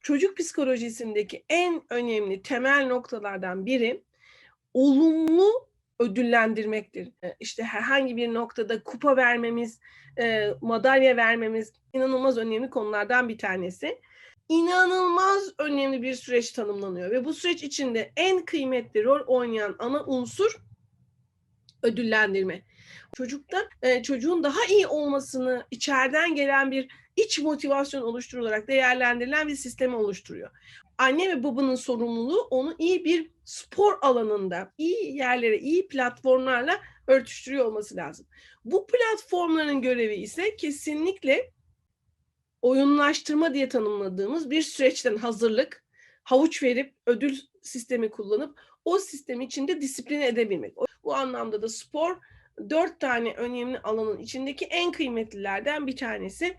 çocuk psikolojisindeki en önemli temel noktalardan biri olumlu ödüllendirmektir. E, İşte herhangi bir noktada kupa vermemiz, e, madalya vermemiz inanılmaz önemli konulardan bir tanesi. İnanılmaz önemli bir süreç tanımlanıyor ve bu süreç içinde en kıymetli rol oynayan ana unsur ödüllendirme. Çocukta e, çocuğun daha iyi olmasını içeriden gelen bir iç motivasyon oluşturularak değerlendirilen bir sistemi oluşturuyor. Anne ve babanın sorumluluğu onu iyi bir spor alanında, iyi yerlere, iyi platformlarla örtüştürüyor olması lazım. Bu platformların görevi ise kesinlikle oyunlaştırma diye tanımladığımız bir süreçten hazırlık, havuç verip ödül sistemi kullanıp o sistem içinde disipline edebilmek. Bu anlamda da spor dört tane önemli alanın içindeki en kıymetlilerden bir tanesi.